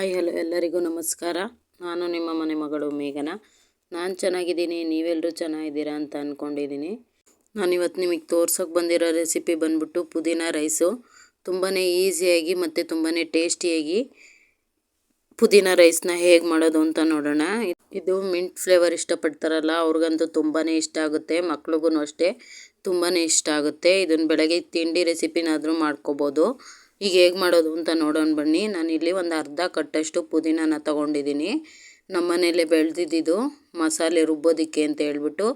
Hi hello ಎಲ್ಲರಿಗೂ ನಮಸ್ಕಾರ. ನಾನು ನಿಮ್ಮ ಮನೆ ಮಗಳು ಮೇಘನ. ನಾನು ಚೆನ್ನಾಗಿದ್ದೀನಿ ನೀವೆಲ್ಲರೂ ಚೆನ್ನಾಗಿದ್ದೀರಾ ಅಂತ ಅಂದ್ಕೊಂಡಿದ್ದೀನಿ ನಾನಿವತ್ತು ನಿಮಗೆ ತೋರ್ಸೋಕೆ ಬಂದಿರೋ ರೆಸಿಪಿ ಬಂದ್ಬಿಟ್ಟು ಪುದೀನ ರೈಸು. ತುಂಬಾ ಈಸಿಯಾಗಿ ಮತ್ತು ತುಂಬಾ ಟೇಸ್ಟಿಯಾಗಿ ಪುದೀನ ರೈಸ್ನ ಹೇಗೆ ಮಾಡೋದು ಅಂತ ನೋಡೋಣ. ಇದು ಮಿಂಟ್ ಫ್ಲೇವರ್ ಇಷ್ಟಪಡ್ತಾರಲ್ಲ, ಅವ್ರಿಗಂತೂ ತುಂಬಾ ಇಷ್ಟ ಆಗುತ್ತೆ. ಮಕ್ಳಿಗೂ ಅಷ್ಟೇ ತುಂಬಾ ಇಷ್ಟ ಆಗುತ್ತೆ. ಇದನ್ನು ಬೆಳಗ್ಗೆ ತಿಂಡಿ ರೆಸಿಪಿನಾದರೂ ಮಾಡ್ಕೋಬೋದು. ಈಗ ಹೇಗೆ ಮಾಡೋದು ಅಂತ ನೋಡೋಣ ಬನ್ನಿ. ನಾನು ಇಲ್ಲಿ ಒಂದು ಅರ್ಧ ಕಟ್ಟಷ್ಟು ಪುದೀನಾನ ತೊಗೊಂಡಿದ್ದೀನಿ. ನಮ್ಮ ಮನೇಲೆ ಬೆಳೆದಿದ್ದು ಮಸಾಲೆ ರುಬ್ಬೋದಕ್ಕೆ ಅಂತ ಹೇಳ್ಬಿಟ್ಟು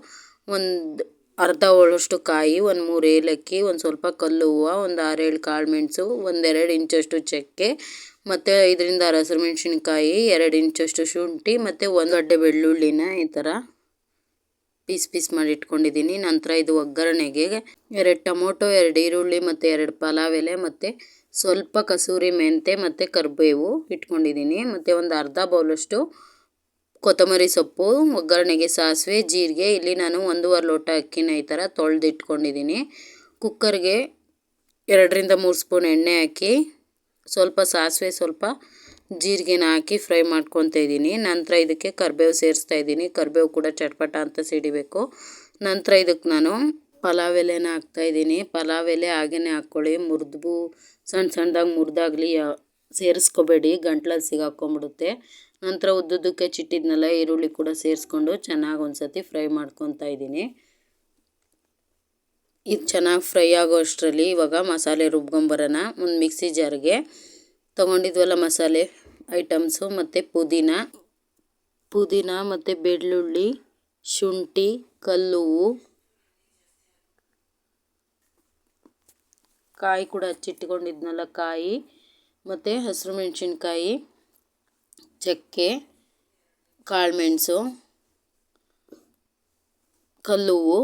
ಒಂದು ಅರ್ಧ ಹೋಳಷ್ಟು ಕಾಯಿ, ಒಂದು ಮೂರು ಏಲಕ್ಕಿ, ಒಂದು ಸ್ವಲ್ಪ ಕಲ್ಲು ಹೂವು, ಒಂದು ಆರೇಳು ಕಾಳು ಮೆಣಸು ಒಂದೆರಡು ಇಂಚಷ್ಟು ಚಕ್ಕೆ, ಮತ್ತು ಇದರಿಂದ ಹಸಿರು ಮೆಣಸಿನ್ಕಾಯಿ, ಎರಡು ಇಂಚಷ್ಟು ಶುಂಠಿ, ಮತ್ತು ಒಂದು ಅಡ್ಡೆ ಬೆಳ್ಳುಳ್ಳಿನ ಈ ಥರ ಪೀಸ್ ಪೀಸ್ ಮಾಡಿ ಇಟ್ಕೊಂಡಿದ್ದೀನಿ. ನಂತರ ಇದು ಒಗ್ಗರಣೆಗೆ ಎರಡು ಟೊಮೊಟೊ, ಎರಡು ಈರುಳ್ಳಿ, ಮತ್ತು ಎರಡು ಪಲಾವ್ ಎಲೆ, ಮತ್ತು ಸ್ವಲ್ಪ ಕಸೂರಿ ಮೆಂತೆ ಮತ್ತು ಕರಿಬೇವು ಇಟ್ಕೊಂಡಿದ್ದೀನಿ. ಮತ್ತು ಒಂದು ಅರ್ಧ ಬೌಲಷ್ಟು ಕೊತ್ತಂಬರಿ ಸೊಪ್ಪು, ಒಗ್ಗರಣೆಗೆ ಸಾಸಿವೆ, ಜೀರಿಗೆ. ಇಲ್ಲಿ ನಾನು ಒಂದೂವರೆ ಲೋಟ ಅಕ್ಕಿನ ಈ ಥರ ತೊಳೆದಿಟ್ಕೊಂಡಿದ್ದೀನಿ. ಕುಕ್ಕರ್ಗೆ ಎರಡರಿಂದ ಮೂರು ಸ್ಪೂನ್ ಎಣ್ಣೆ ಹಾಕಿ, ಸ್ವಲ್ಪ ಸಾಸಿವೆ, ಸ್ವಲ್ಪ ಜೀರಿಗೆನ ಹಾಕಿ ಫ್ರೈ ಮಾಡ್ಕೊತಾ ಇದ್ದೀನಿ. ನಂತರ ಇದಕ್ಕೆ ಕರಿಬೇವು ಸೇರಿಸ್ತಾ ಇದ್ದೀನಿ. ಕರಿಬೇವು ಕೂಡ ಚಟ್ಪಟ ಅಂತ ಸಿಡಿಬೇಕು. ನಂತರ ಇದಕ್ಕೆ ನಾನು ಪಲಾವ್ ಎಲೆನ ಹಾಕ್ತಾಯಿದ್ದೀನಿ ಪಲಾವ್ ಎಲೆ ಹಾಗೇ ಹಾಕ್ಕೊಳ್ಳಿ. ಮುರಿದು ಸಣ್ಣ ಸಣ್ಣದಾಗಿ ಮುರಿದಾಗಲಿ ಸೇರಿಸ್ಕೋಬೇಡಿ. ಗಂಟ್ಲಲ್ಲಿ ಸಿಗಾಕೊಂಬಿಡುತ್ತೆ. ನಂತರ ಉದ್ದುದ್ದಕ್ಕೆ ಚಿಟ್ಟಿದ್ನಲ್ಲ ಈರುಳ್ಳಿ ಕೂಡ ಸೇರಿಸ್ಕೊಂಡು ಚೆನ್ನಾಗಿ ಒಂದು ಸತಿ ಫ್ರೈ ಮಾಡ್ಕೊತಾ ಇದ್ದೀನಿ. ಇದು ಚೆನ್ನಾಗಿ ಫ್ರೈ ಆಗೋ ಅಷ್ಟರಲ್ಲಿ ಇವಾಗ ಮಸಾಲೆ ರುಬ್ಕೊಂಬರೋಣ ಒಂದು ಮಿಕ್ಸಿ ಜಾರ್ಗೆ ತೊಗೊಂಡಿದ್ವಲ್ಲ ಮಸಾಲೆ ಐಟಮ್ಸು ಮತ್ತು ಪುದೀನ. ಪುದೀನ ಮತ್ತು ಬೆಳ್ಳುಳ್ಳಿ, ಶುಂಠಿ, ಕಲ್ಲುವು ಕಾಯಿ ಕೂಡ ಹಚ್ಚಿಟ್ಕೊಂಡಿದ್ನಲ್ಲ ಕಾಯಿ, ಮತ್ತು ಹಸಿರು ಮೆಣಸಿನ್ಕಾಯಿ, ಚಕ್ಕೆ, ಕಾಳುಮೆಣಸು, ಕಲ್ಲುವು,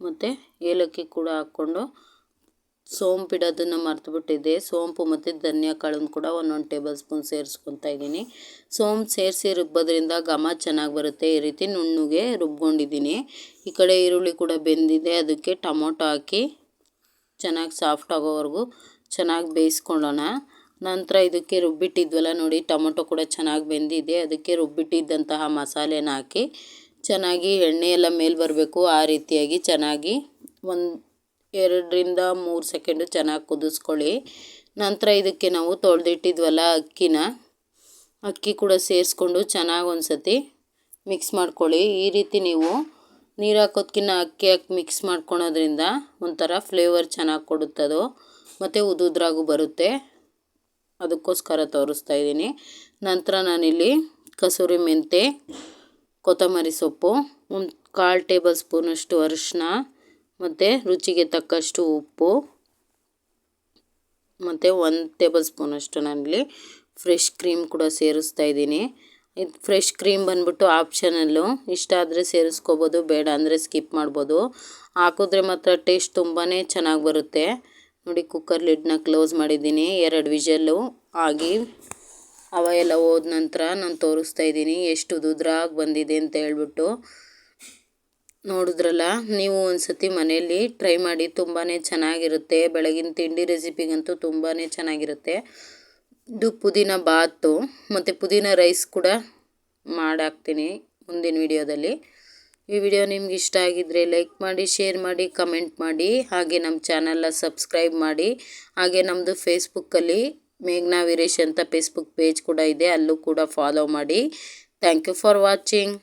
ಮತ್ತು ಏಲಕ್ಕಿ ಕೂಡ ಹಾಕ್ಕೊಂಡು ಸೋಂಪು ಇಡೋದನ್ನು ಮರ್ತುಬಿಟ್ಟಿದ್ದೆ. ಸೋಂಪು ಮತ್ತು ಧನಿಯಾ ಕಾಳನ್ನು ಕೂಡ ಒಂದೊಂದು ಟೇಬಲ್ ಸ್ಪೂನ್ ಸೇರಿಸ್ಕೊತಾ ಇದ್ದೀನಿ. ಸೋಂಪು ಸೇರಿಸಿ ರುಬ್ಬೋದ್ರಿಂದ ಘಮ ಚೆನ್ನಾಗಿ ಬರುತ್ತೆ. ಈ ರೀತಿ ನುಣ್ಣಗೆ ರುಬ್ಕೊಂಡಿದ್ದೀನಿ. ಈ ಕಡೆ ಈರುಳ್ಳಿ ಕೂಡ ಬೆಂದಿದೆ. ಅದಕ್ಕೆ ಟೊಮೊಟೊ ಹಾಕಿ ಚೆನ್ನಾಗಿ ಸಾಫ್ಟ್ ಆಗೋವರೆಗೂ ಚೆನ್ನಾಗಿ ಬೇಯಿಸ್ಕೊಳ್ಳೋಣ ನಂತರ ಇದಕ್ಕೆ ರುಬ್ಬಿಟ್ಟಿದ್ವಲ್ಲ ನೋಡಿ, ಟೊಮೊಟೊ ಕೂಡ ಚೆನ್ನಾಗಿ ಬೆಂದಿದೆ. ಅದಕ್ಕೆ ರುಬ್ಬಿಟ್ಟಿದ್ದಂತಹ ಮಸಾಲೆನ ಹಾಕಿ ಚೆನ್ನಾಗಿ ಎಣ್ಣೆ ಮೇಲೆ ಬರಬೇಕು. ಆ ರೀತಿಯಾಗಿ ಚೆನ್ನಾಗಿ ಒಂದು ಎರಡರಿಂದ ಮೂರು ಸೆಕೆಂಡು ಚೆನ್ನಾಗಿ ಕುದಿಸ್ಕೊಳ್ಳಿ. ನಂತರ ಇದಕ್ಕೆ ನಾವು ತೊಳೆದಿಟ್ಟಿದ್ವಲ್ಲ ಅಕ್ಕಿನ, ಅಕ್ಕಿ ಕೂಡ ಸೇರಿಸ್ಕೊಂಡು ಚೆನ್ನಾಗಿ ಒಂದು ಸತಿ ಮಿಕ್ಸ್ ಮಾಡ್ಕೊಳ್ಳಿ. ಈ ರೀತಿ ನೀವು ನೀರು ಹಾಕೋದ್ಕಿನ್ನ ಅಕ್ಕಿ ಹಾಕಿ ಮಿಕ್ಸ್ ಮಾಡ್ಕೊಳೋದ್ರಿಂದ ಒಂಥರ ಫ್ಲೇವರ್ ಚೆನ್ನಾಗಿ ಕೊಡುತ್ತದು ಮತ್ತು ಉದುದ್ರಾಗೂ ಬರುತ್ತೆ. ಅದಕ್ಕೋಸ್ಕರ ತೋರಿಸ್ತಾ ಇದ್ದೀನಿ. ನಂತರ ನಾನಿಲ್ಲಿ ಕಸೂರಿ ಮೆಂತೆ, ಕೊತ್ತಂಬರಿ ಸೊಪ್ಪು, ಒಂದು ಕಾಲು ಟೇಬಲ್ ಸ್ಪೂನಷ್ಟು ಅರಿಶಿನ ಮತ್ತು ರುಚಿಗೆ ತಕ್ಕಷ್ಟು ಉಪ್ಪು, ಮತ್ತು ಒಂದು ಟೇಬಲ್ ಸ್ಪೂನಷ್ಟು ನಾನಿಲ್ಲಿ ಫ್ರೆಶ್ ಕ್ರೀಮ್ ಕೂಡ ಸೇರಿಸ್ತಾ ಇದ್ದೀನಿ. ಇದು ಫ್ರೆಶ್ ಕ್ರೀಮ್ ಬಂದ್ಬಿಟ್ಟು ಆಪ್ಷನಲ್ಲು. ಇಷ್ಟ ಆದರೆ ಸೇರಿಸ್ಕೋಬೋದು, ಬೇಡ ಅಂದರೆ ಸ್ಕಿಪ್ ಮಾಡ್ಬೋದು. ಹಾಕಿದ್ರೆ ಮಾತ್ರ ಟೇಸ್ಟ್ ತುಂಬಾ ಚೆನ್ನಾಗಿ ಬರುತ್ತೆ. ನೋಡಿ ಕುಕ್ಕರ್ ಲಿಡ್ನ ಕ್ಲೋಸ್ ಮಾಡಿದ್ದೀನಿ. ಎರಡು ವಿಷಲ್ಲು ಆಗಿ ಅವ ಎಲ್ಲ ಹೋದ ನಂತರ ನಾನು ತೋರಿಸ್ತಾ ಇದ್ದೀನಿ. ಎಷ್ಟು ದುದ್ರಾಗಿ ಬಂದಿದೆ ಅಂತ ಹೇಳ್ಬಿಟ್ಟು. ನೋಡಿದ್ರಲ್ಲ, ನೀವು ಒಂದು ಸತಿ ಮನೆಯಲ್ಲಿ ಟ್ರೈ ಮಾಡಿ ತುಂಬಾ ಚೆನ್ನಾಗಿರುತ್ತೆ. ಬೆಳಗಿನ ತಿಂಡಿ ರೆಸಿಪಿಗಂತೂ ತುಂಬಾ ಚೆನ್ನಾಗಿರುತ್ತೆ. ಇದು ಪುದೀನ ಬಾತು ಮತ್ತು ಪುದೀನ ರೈಸ್ ಕೂಡ ಮಾಡಾಕ್ತೀನಿ ಮುಂದಿನ ವಿಡಿಯೋದಲ್ಲಿ. ಈ ವಿಡಿಯೋ ನಿಮ್ಗೆ ಇಷ್ಟ ಆಗಿದ್ದರೆ ಲೈಕ್ ಮಾಡಿ ಶೇರ್ ಮಾಡಿ ಕಮೆಂಟ್ ಮಾಡಿ, ಹಾಗೆ ನಮ್ಮ ಚಾನಲ್ನ ಸಬ್ಸ್ಕ್ರೈಬ್ ಮಾಡಿ. ಹಾಗೆ ನಮ್ಮದು ಫೇಸ್ಬುಕ್ಕಲ್ಲಿ ಮೇಘ್ನಾ ವೀರೇಶ್ ಅಂತ ಫೇಸ್ಬುಕ್ ಪೇಜ್ ಕೂಡ ಇದೆ, ಅಲ್ಲೂ ಕೂಡ ಫಾಲೋ ಮಾಡಿ. Thank you for watching